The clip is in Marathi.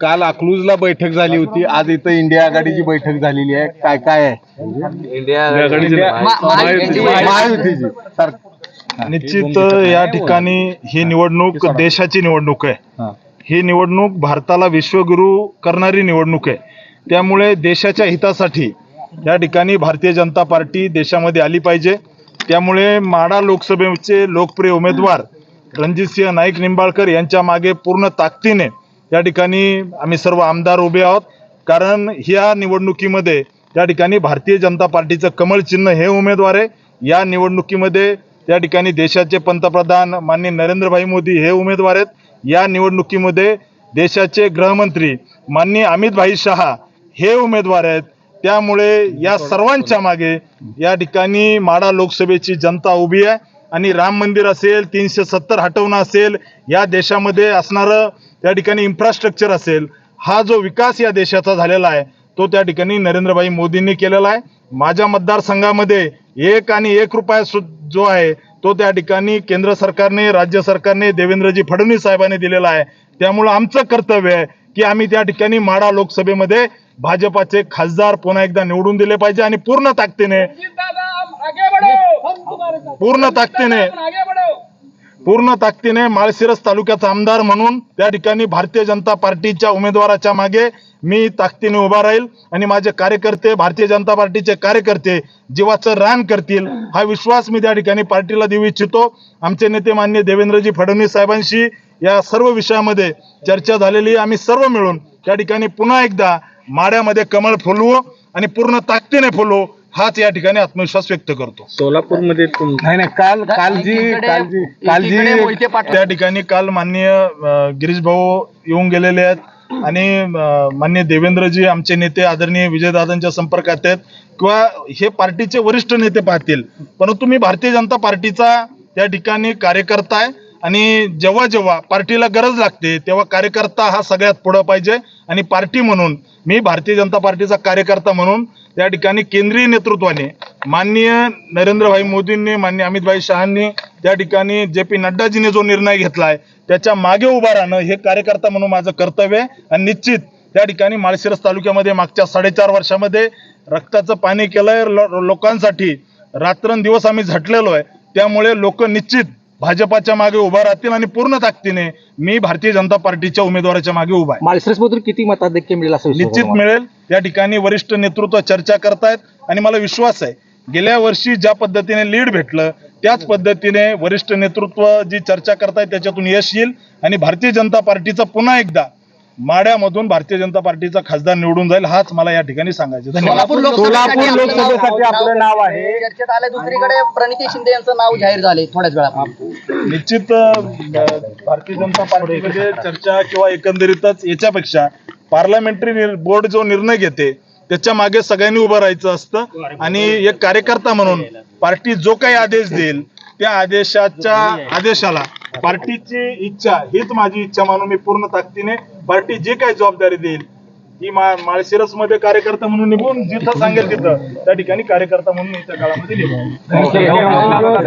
काल अकलूजला बैठक झाली होती. आज इथं इंडिया आघाडीची बैठक झालेली आहे. काय काय आहे? इंडिया महायुतीची सर. निश्चित या ठिकाणी ही निवडणूक देशाची निवडणूक आहे. ही निवडणूक भारताला विश्वगुरू करणारी निवडणूक आहे. त्यामुळे देशाच्या हितासाठी या ठिकाणी भारतीय जनता पार्टी देशामध्ये आली पाहिजे. त्यामुळे माडा लोकसभेचे लोकप्रिय उमेदवार रणजितसिंह नाईक निंबाळकर यांच्या मागे पूर्ण ताकदीने या ठिकाणी आम्ही सर्व आमदार उभे आहोत. कारण ह्या निवडणुकीमध्ये त्या ठिकाणी भारतीय जनता पार्टीचं कमळ चिन्ह हे उमेदवार आहे. या निवडणुकीमध्ये त्या ठिकाणी देशाचे पंतप्रधान माननीय नरेंद्रभाई मोदी हे उमेदवार आहेत. या निवडणुकीमध्ये देशाचे गृहमंत्री माननीय अमितभाई शहा हे उमेदवार आहेत. त्यामुळे या सर्वांच्या मागे या ठिकाणी माडा लोकसभेची जनता उभी आहे. आणि राम मंदिर असेल तीनशे सत्तर हटवणं असेल या देशामध्ये असणारं त्या ठिकाणी इन्फ्रास्ट्रक्चर असेल हा जो विकास या देशाचा झालेला आहे तो त्या ठिकाणी नरेंद्रभाई मोदींनी केलेला आहे. माझ्या मतदारसंघामध्ये एक आणि एक रुपया जो आहे तो त्या ठिकाणी केंद्र सरकारने राज्य सरकारने देवेंद्रजी फडणवीस साहेबांनी दिलेला आहे. त्यामुळं आमचं कर्तव्य आहे की आम्ही त्या ठिकाणी माडा लोकसभेमध्ये भाजपाचे खासदार पुन्हा एकदा निवडून दिले पाहिजे आणि पूर्ण ताकदीने पूर्ण ताकदीने पूर्ण ताकदीने माळशिरस तालुक्याचा आमदार म्हणून त्या ठिकाणी भारतीय जनता पार्टीच्या उमेदवाराच्या मागे मी ताकदीने उभा राहील आणि माझे कार्यकर्ते भारतीय जनता पार्टीचे कार्यकर्ते जीवाचं रान करतील हा विश्वास मी त्या ठिकाणी पार्टीला देऊ इच्छितो. आमचे नेते मान्य देवेंद्रजी फडणवीस साहेबांशी या सर्व विषयामध्ये चर्चा झालेली आम्ही सर्व मिळून त्या ठिकाणी पुन्हा एकदा माड्यामध्ये कमळ फुलवू आणि पूर्ण ताकदीने फुलवू. हाच या ठिकाणी आत्मविश्वास व्यक्त करतो. सोलापूरमध्ये तुम नाही नाही काल काल जी काल जी काल जी त्या ठिकाणी काल माननीय अं, गिरीश भाऊ येऊन गेलेले आहेत आणि अं, माननीय देवेंद्रजी आमचे नेते आदरणीय विजयदादांच्या संपर्कात आहेत. किंवा हे पार्टीचे वरिष्ठ नेते पाहतील. परंतु मी भारतीय जनता पार्टीचा त्या ठिकाणी कार्यकर्ता आहे. आणि जेव्हा जेव्हा पार्टीला गरज लागते तेव्हा कार्यकर्ता हा सगळ्यात पुढं पाहिजे. आणि पार्टी म्हणून मी भारतीय जनता पार्टीचा कार्यकर्ता म्हणून त्या ठिकाणी केंद्रीय नेतृत्वाने माननीय नरेंद्रभाई मोदींनी माननीय अमितभाई शहांनी त्या ठिकाणी जे पी नड्डाजीने जो निर्णय घेतलाय त्याच्यामागे उभा राहणं हे कार्यकर्ता म्हणून माझं कर्तव्य आहे. आणि निश्चित त्या ठिकाणी माळशिरस तालुक्यामध्ये मागच्या साडेचार वर्षामध्ये रक्ताचं पाणी केलंय. लो- लोकांसाठी रात्रंदिवस आम्ही झटलेलो आहे. त्यामुळे लोक निश्चित भाजपाच्या मागे उभा राहतील आणि पूर्ण ताकदीने मी भारतीय जनता पार्टीच्या उमेदवाराच्या मागे उभा आहे. माळशिरस मधून किती मताधिक्य मिळेल असं विश्वास निश्चित तुम्हाला? मिळेल. त्या ठिकाणी वरिष्ठ नेतृत्व चर्चा करतायत आणि मला विश्वास आहे. गेल्या वर्षी ज्या पद्धतीने लीड भेटलं त्याच पद्धतीने वरिष्ठ नेतृत्व जी चर्चा करतायत त्याच्यातून यश येईल. आणि भारतीय जनता पार्टीचा पुन्हा एकदा माड्यामधून भारतीय जनता पार्टीचा खासदार निवडून जाईल हाच मला या ठिकाणी सांगायचं धन्यवाद. सोलापूर लोकसभेसाठी आपलं नाव आहे. चर्चेत आलं दुसरीकडे प्रणिती शिंदे यांचं नाव जाहीर झाले थोड्याच वेळात निश्चित अं, भारतीय जनता पार्टीमध्ये चर्चा किंवा एकंदरीतच याच्यापेक्षा पार्लमेंटरी बोर्ड जो निर्णय घेते त्याच्यामागे सगळ्यांनी उभं राहायचं असतं. आणि एक कार्यकर्ता म्हणून पार्टी जो काही आदेश देईल त्या आदेशाच्या आदेशाला पार्टीची इच्छा हीच माझी इच्छा मानून मी पूर्ण ताकदीने पार्टी जी काही जबाबदारी देईल ती मा माळशिरसमध्ये कार्यकर्ता म्हणून निघून जिथं सांगेल तिथं त्या ठिकाणी कार्यकर्ता म्हणून येत्या काळामध्ये निघून